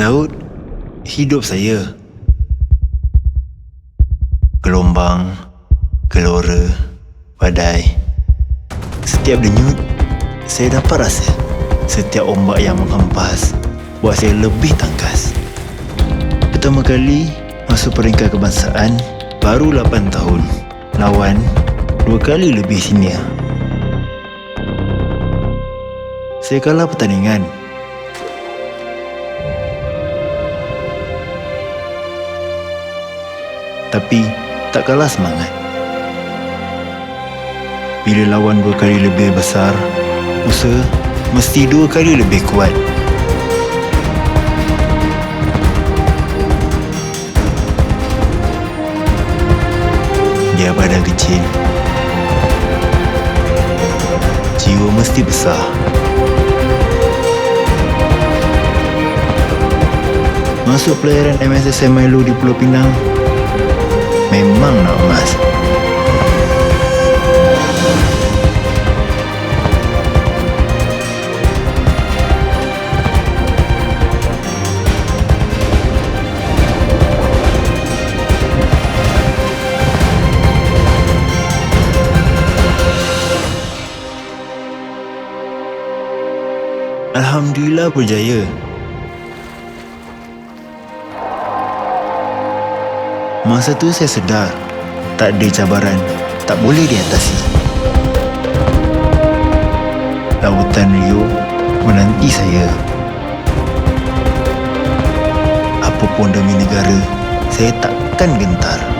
Laut, hidup saya. Gelombang, gelora, badai. Setiap denyut, saya dapat rasa. Setiap ombak yang menghempas, buat saya lebih tangkas. Pertama kali masuk peringkat kebangsaan, baru 8 tahun. Lawan, dua kali lebih senior. Saya kalah pertandingan Tapi tak kalah semangat. Bila lawan dua kali lebih besar Usaha mesti dua kali lebih kuat. Dia badan kecil. Jiwa mesti besar. Masuk pelayaran MSSM Milo di Pulau Pinang Alhamdulillah berjaya Masa tu saya sedar Tak ada cabaran Tak boleh diatasi. Lautan Rio Menanti saya. Apapun demi negara Saya takkan gentar